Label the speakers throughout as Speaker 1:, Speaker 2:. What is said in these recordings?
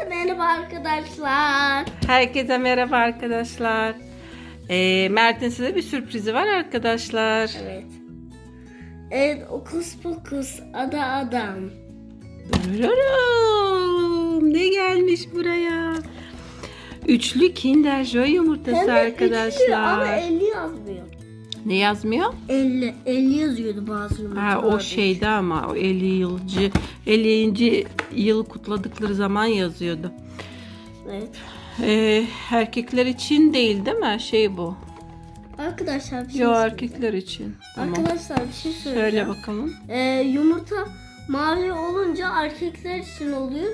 Speaker 1: Herkese merhaba arkadaşlar.
Speaker 2: Herkese merhaba arkadaşlar. Ee, Mert'in size bir sürprizi var arkadaşlar.
Speaker 1: Evet. Evet okus pokus ada adam.
Speaker 2: Dururum. Ne gelmiş buraya? Üçlü Kinder Joy yumurtası
Speaker 1: Hem de üçlü ama
Speaker 2: arkadaşlar.
Speaker 1: 50 yazmıyor.
Speaker 2: Ne yazmıyor?
Speaker 1: 50, 50 yazıyordu bazı
Speaker 2: Ha, o şeyde ama o 50 yılcı 50. yıl kutladıkları zaman yazıyordu.
Speaker 1: Evet.
Speaker 2: Ee, erkekler için değil değil mi? Şey bu.
Speaker 1: Arkadaşlar bir şey
Speaker 2: Yo erkekler için. Tamam.
Speaker 1: Arkadaşlar bir şey söyleyeceğim.
Speaker 2: Söyle bakalım.
Speaker 1: Ee, yumurta mavi olunca erkekler için oluyor.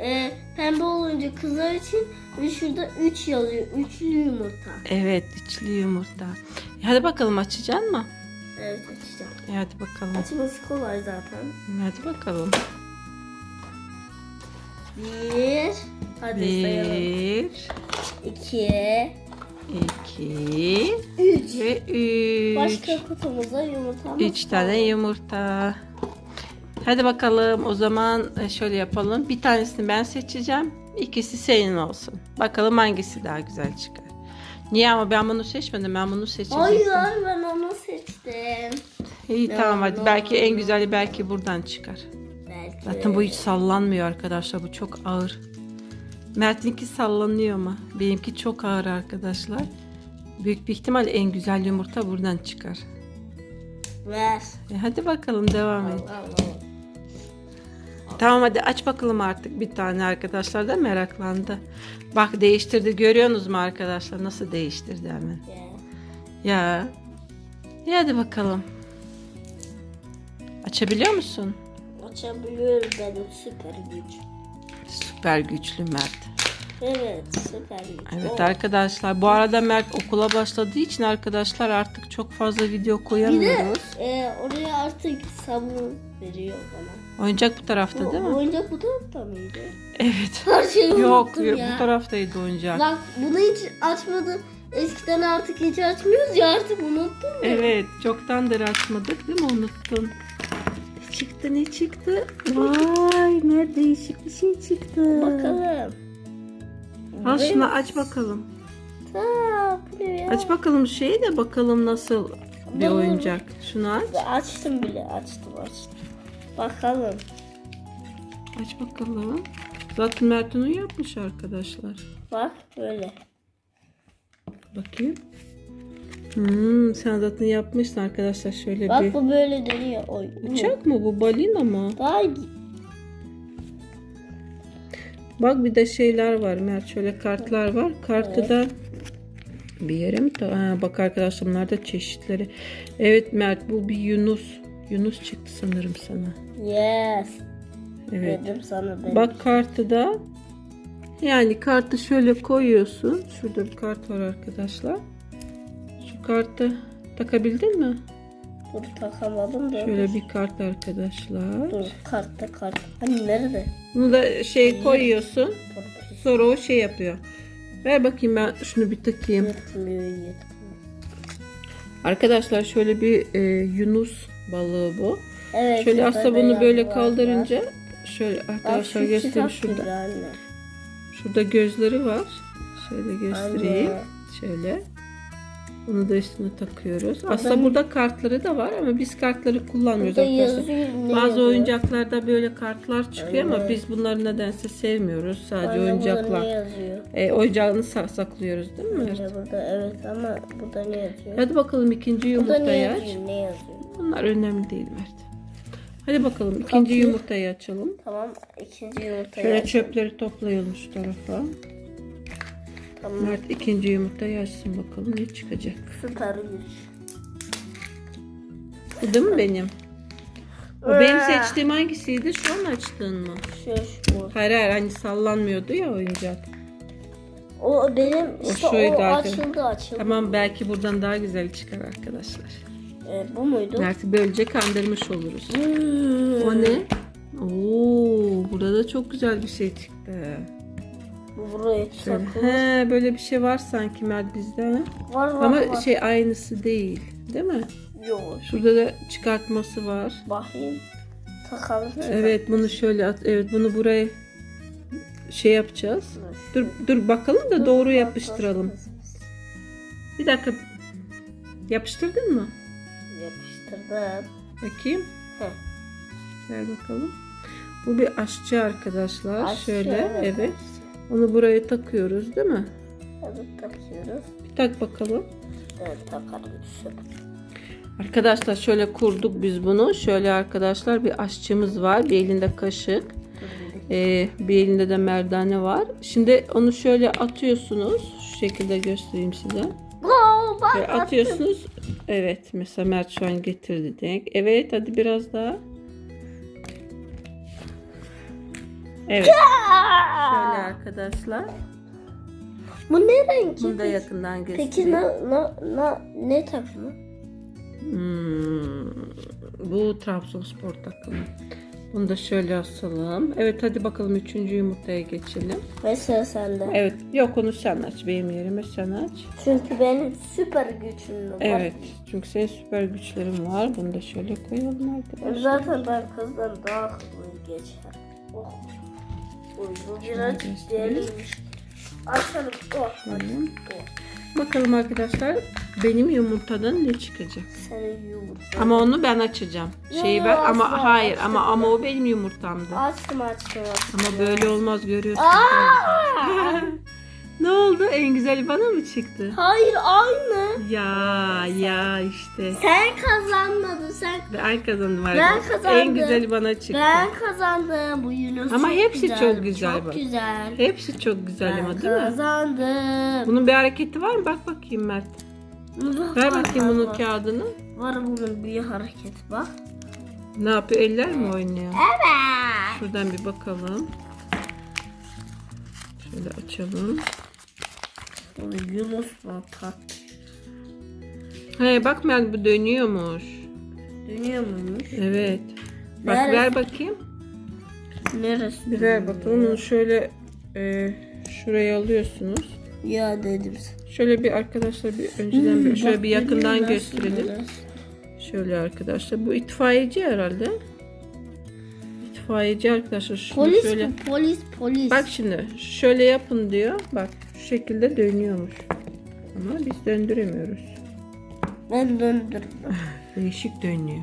Speaker 1: Ee, pembe olunca kızlar için ve şurada 3 yazıyor. Üçlü yumurta.
Speaker 2: Evet içli yumurta. Hadi bakalım açacaksın mı?
Speaker 1: Evet açacağım.
Speaker 2: E, Hadi bakalım.
Speaker 1: Açması kolay zaten.
Speaker 2: Hadi bakalım.
Speaker 1: Bir. Hadi sayalım.
Speaker 2: Bir,
Speaker 1: İki.
Speaker 2: iki
Speaker 1: Üç.
Speaker 2: ve üç.
Speaker 1: Başka kutumuza yumurtamız
Speaker 2: Üç tane yumurta. Hadi bakalım o zaman e, şöyle yapalım. Bir tanesini ben seçeceğim. İkisi senin olsun. Bakalım hangisi daha güzel çıkar. Niye ama ben bunu seçmedim. Ben bunu seçeceğim.
Speaker 1: Hayır ben onu seçtim.
Speaker 2: İyi
Speaker 1: No,
Speaker 2: tamam hadi. belki en güzeli belki buradan çıkar.
Speaker 1: Belki.
Speaker 2: Zaten bu hiç sallanmıyor arkadaşlar. Bu çok ağır. Mert'inki sallanıyor ama benimki çok ağır arkadaşlar. Büyük bir ihtimal en güzel yumurta buradan çıkar.
Speaker 1: Ver.
Speaker 2: E hadi bakalım devam et.
Speaker 1: Allah Allah.
Speaker 2: Tamam hadi aç bakalım artık bir tane arkadaşlar da meraklandı. Bak değiştirdi görüyorsunuz mu arkadaşlar nasıl değiştirdi hemen.
Speaker 1: Ya.
Speaker 2: Ya. Hadi bakalım. Açabiliyor musun?
Speaker 1: Açabiliyorum benim süper güç.
Speaker 2: Süper güçlü Mert.
Speaker 1: Evet süper güç.
Speaker 2: Evet
Speaker 1: O.
Speaker 2: arkadaşlar bu arada Mert okula başladığı için arkadaşlar artık çok fazla video
Speaker 1: Bir de
Speaker 2: koyamıyoruz.
Speaker 1: e, oraya artık sabun veriyor bana.
Speaker 2: Oyuncak bu tarafta değil mi?
Speaker 1: oyuncak bu tarafta mıydı?
Speaker 2: Evet.
Speaker 1: Her şeyi
Speaker 2: Yok
Speaker 1: unuttum
Speaker 2: yok,
Speaker 1: ya.
Speaker 2: bu taraftaydı oyuncak.
Speaker 1: Bak bunu hiç açmadı. Eskiden artık hiç açmıyoruz ya artık unuttum ya.
Speaker 2: Evet çoktandır açmadık değil mi unuttun? Ne çıktı ne çıktı? Vay Mert değişik bir şey çıktı.
Speaker 1: Bakalım.
Speaker 2: Al şunu aç bakalım. Aç bakalım şeyi de bakalım nasıl bir oyuncak. Şunu aç.
Speaker 1: Açtım bile açtım açtım. Bakalım.
Speaker 2: Aç bakalım. Zaten Mert onu yapmış arkadaşlar.
Speaker 1: Bak böyle.
Speaker 2: Bakayım. Hmm, sen zaten yapmışsın arkadaşlar şöyle
Speaker 1: Bak
Speaker 2: bir.
Speaker 1: bu böyle dönüyor. Oy.
Speaker 2: Uçak mı bu? Balina mı?
Speaker 1: Daha
Speaker 2: Bak bir de şeyler var Mert. Şöyle kartlar var. Kartı da bir yere mi? Ha, bak arkadaşlar bunlar da çeşitleri. Evet Mert bu bir Yunus. Yunus çıktı sanırım sana.
Speaker 1: Yes.
Speaker 2: Evet.
Speaker 1: Dedim sana ben.
Speaker 2: Bak kartı da yani kartı şöyle koyuyorsun. Şurada bir kart var arkadaşlar. Şu kartı takabildin mi?
Speaker 1: Dur takamadım da.
Speaker 2: Şöyle bir kart arkadaşlar.
Speaker 1: Dur kartta kart. Hani nerede?
Speaker 2: Bunu da şey koyuyorsun. Sonra o şey yapıyor. Ver bakayım ben şunu bir takayım.
Speaker 1: Yetmiyor yetmiyor.
Speaker 2: Arkadaşlar şöyle bir e, Yunus balığı bu.
Speaker 1: Evet.
Speaker 2: Şöyle aslında bunu böyle
Speaker 1: var.
Speaker 2: kaldırınca şöyle
Speaker 1: Bak
Speaker 2: arkadaşlar
Speaker 1: şu
Speaker 2: göstereyim şurada. Şurada gözleri var. Şöyle göstereyim.
Speaker 1: Anne.
Speaker 2: Şöyle. Bunu da üstüne takıyoruz. Aslında
Speaker 1: ne-
Speaker 2: burada kartları da var ama biz kartları kullanmıyoruz
Speaker 1: Burada
Speaker 2: arkadaşlar.
Speaker 1: yazıyor.
Speaker 2: Bazı
Speaker 1: yazıyor?
Speaker 2: oyuncaklarda böyle kartlar çıkıyor ama
Speaker 1: Aynen.
Speaker 2: biz bunları nedense sevmiyoruz. Sadece
Speaker 1: ne
Speaker 2: oyuncaklar. E, oyuncağını sa- saklıyoruz değil mi?
Speaker 1: Anne burada evet ama burada ne yazıyor?
Speaker 2: Hadi bakalım ikinci yumurtayı aç.
Speaker 1: yazıyor? Ne yazıyor?
Speaker 2: Bunlar önemli değil Mert. Hadi bakalım ikinci
Speaker 1: Kapıyı-
Speaker 2: yumurtayı açalım.
Speaker 1: Tamam ikinci yumurtayı
Speaker 2: Şöyle
Speaker 1: aç.
Speaker 2: çöpleri toplayalım şu tarafa.
Speaker 1: Tamam.
Speaker 2: Mert ikinci yumurtayı açsın bakalım ne çıkacak.
Speaker 1: Süper.
Speaker 2: Bu değil mi benim? O benim seçtiğim hangisiydi? Şu an açtığın mı?
Speaker 1: Şu şu.
Speaker 2: Hayır hayır hani sallanmıyordu ya oyuncak.
Speaker 1: O benim işte o,
Speaker 2: şuydu arkadaşlar.
Speaker 1: açıldı açıldı.
Speaker 2: Tamam belki buradan daha güzel çıkar arkadaşlar.
Speaker 1: Ee, bu muydu?
Speaker 2: Mert'i böylece kandırmış oluruz.
Speaker 1: Hmm.
Speaker 2: O ne? Oo, burada da çok güzel bir şey çıktı.
Speaker 1: Bu buraya
Speaker 2: Şöyle.
Speaker 1: takılır.
Speaker 2: He, böyle bir şey var sanki Mert bizde. ha?
Speaker 1: Var var
Speaker 2: Ama
Speaker 1: var.
Speaker 2: şey aynısı değil. Değil mi?
Speaker 1: Yok.
Speaker 2: Şurada da çıkartması var.
Speaker 1: Bakayım. Takalım.
Speaker 2: Evet bunu şöyle at. Evet bunu buraya şey yapacağız. Dur dur bakalım da doğru yapıştıralım. Bir dakika. Yapıştırdın mı?
Speaker 1: Yapıştırdım.
Speaker 2: Bakayım.
Speaker 1: Heh.
Speaker 2: Ver bakalım. Bu bir aşçı arkadaşlar.
Speaker 1: Aşçı,
Speaker 2: Şöyle
Speaker 1: evet.
Speaker 2: evet. Onu buraya takıyoruz değil mi?
Speaker 1: Evet takıyoruz.
Speaker 2: Bir tak bakalım.
Speaker 1: Evet takalım şöyle.
Speaker 2: Arkadaşlar şöyle kurduk biz bunu. Şöyle arkadaşlar bir aşçımız var. Bir elinde kaşık. ee, bir elinde de merdane var. Şimdi onu şöyle atıyorsunuz. Şu şekilde göstereyim size.
Speaker 1: Bak
Speaker 2: Ve atıyorsunuz. Evet. Mesela Mert şu an getirdi denk. Evet hadi biraz daha. Evet. Şöyle arkadaşlar.
Speaker 1: Bu ne renk?
Speaker 2: Bunu da yakından
Speaker 1: Peki
Speaker 2: göstereyim.
Speaker 1: na, na, na, ne takımı?
Speaker 2: Hmm, bu Trabzonspor takımı. Bunu da şöyle asalım. Evet hadi bakalım üçüncü yumurtaya geçelim.
Speaker 1: Mesela sende.
Speaker 2: Evet yok onu sen aç. Benim yerime sen aç.
Speaker 1: Çünkü benim süper gücüm var.
Speaker 2: Evet çünkü senin süper güçlerin var. Bunu da şöyle koyalım arkadaşlar.
Speaker 1: Zaten ben kızdan daha hızlı geçer. Oh. Biraz deliymiş. Açalım. Oh.
Speaker 2: Şöyle. Bakalım arkadaşlar benim yumurtadan ne çıkacak.
Speaker 1: Senin yumurta.
Speaker 2: Ama onu ben açacağım. Şeyi
Speaker 1: yo,
Speaker 2: ama hayır
Speaker 1: açtım
Speaker 2: ama ama
Speaker 1: ben.
Speaker 2: o benim yumurtamdı.
Speaker 1: Açtım açtım açtım.
Speaker 2: Ama böyle olmaz görüyorsun.
Speaker 1: Aa!
Speaker 2: ne oldu? En güzeli bana mı çıktı?
Speaker 1: Hayır aynı.
Speaker 2: Ya ya işte.
Speaker 1: Sen kazanmadın sen.
Speaker 2: Ben kazandım
Speaker 1: Ben
Speaker 2: arkadaşlar.
Speaker 1: kazandım.
Speaker 2: En güzeli bana çıktı.
Speaker 1: Ben kazandım bu Yunus.
Speaker 2: Ama
Speaker 1: çok
Speaker 2: hepsi
Speaker 1: güzel.
Speaker 2: çok güzel
Speaker 1: Çok
Speaker 2: bak.
Speaker 1: güzel.
Speaker 2: Hepsi çok güzel
Speaker 1: Ben
Speaker 2: ama değil mi?
Speaker 1: kazandım.
Speaker 2: Bunun bir hareketi var mı? Bak bakayım Mert. Ver
Speaker 1: bak,
Speaker 2: bakayım
Speaker 1: bak,
Speaker 2: bunun kağıdını.
Speaker 1: Var bunun bir hareket bak.
Speaker 2: Ne yapıyor? Eller mi oynuyor?
Speaker 1: Evet.
Speaker 2: Şuradan bir bakalım. Şöyle açalım.
Speaker 1: Bu Yunus var tak.
Speaker 2: He bak Mert bu dönüyormuş.
Speaker 1: Dönüyor muymuş?
Speaker 2: Evet. Bak
Speaker 1: Neresi?
Speaker 2: ver bakayım.
Speaker 1: Neresi?
Speaker 2: Bir ver bakalım. Onu şöyle e, şuraya alıyorsunuz.
Speaker 1: Ya dedim.
Speaker 2: Şöyle bir arkadaşlar bir önceden bir, şöyle
Speaker 1: Bak,
Speaker 2: bir yakından gösterelim.
Speaker 1: nasıl
Speaker 2: Şöyle arkadaşlar. Bu itfaiyeci herhalde. İtfaiyeci arkadaşlar. Şunu
Speaker 1: Polis
Speaker 2: şöyle.
Speaker 1: mi? Polis polis.
Speaker 2: Bak şimdi şöyle yapın diyor. Bak şekilde dönüyormuş. Ama biz döndüremiyoruz.
Speaker 1: Ben döndürdüm.
Speaker 2: Değişik dönüyor.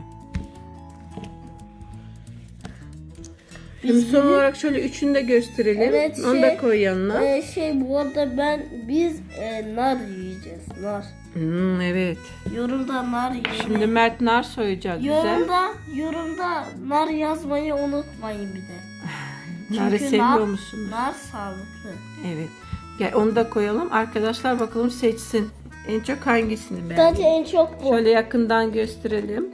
Speaker 2: Şimdi son olarak şöyle üçünü de gösterelim.
Speaker 1: Evet,
Speaker 2: Onu da
Speaker 1: şey,
Speaker 2: koy yanına.
Speaker 1: Ee, şey bu arada ben biz e, nar yiyeceğiz nar.
Speaker 2: Hmm, evet.
Speaker 1: Yorumda nar yiyelim.
Speaker 2: Şimdi Mert nar soyacak bize.
Speaker 1: Yorumda yorumda nar yazmayı unutmayın bir de.
Speaker 2: Narı seviyor
Speaker 1: nar-
Speaker 2: musunuz?
Speaker 1: Nar sağlıklı.
Speaker 2: Evet. Gel onu da koyalım. Arkadaşlar bakalım seçsin. En çok hangisini
Speaker 1: Bence
Speaker 2: beğendi?
Speaker 1: en çok bu.
Speaker 2: Şöyle yakından gösterelim.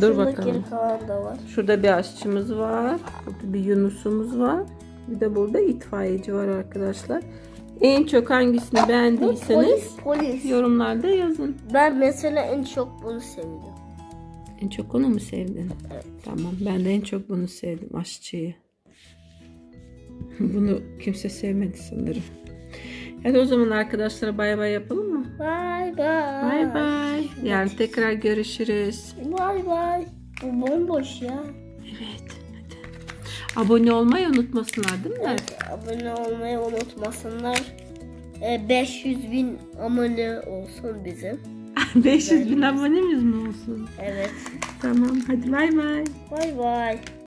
Speaker 2: Dur
Speaker 1: Şurada
Speaker 2: bakalım.
Speaker 1: da var.
Speaker 2: Şurada bir aşçımız var. Burada bir Yunus'umuz var. Bir de burada itfaiyeci var arkadaşlar. En çok hangisini beğendiyseniz
Speaker 1: polis polis.
Speaker 2: yorumlarda yazın.
Speaker 1: Ben mesela en çok bunu sevdim.
Speaker 2: En çok onu mu sevdin?
Speaker 1: Evet.
Speaker 2: Tamam ben de en çok bunu sevdim aşçıyı. bunu kimse sevmedi sanırım. Hadi o zaman arkadaşlara bay bay yapalım mı?
Speaker 1: Bay bay.
Speaker 2: Bay bay. Yarın tekrar görüşürüz.
Speaker 1: Bay bay. Bu bomboş ya.
Speaker 2: Evet. Hadi. Abone olmayı unutmasınlar değil mi?
Speaker 1: Evet, abone olmayı unutmasınlar. E, 500 bin abone olsun bizim.
Speaker 2: 500 bin abonemiz mi olsun?
Speaker 1: Evet.
Speaker 2: Tamam hadi bay bay.
Speaker 1: Bay bay.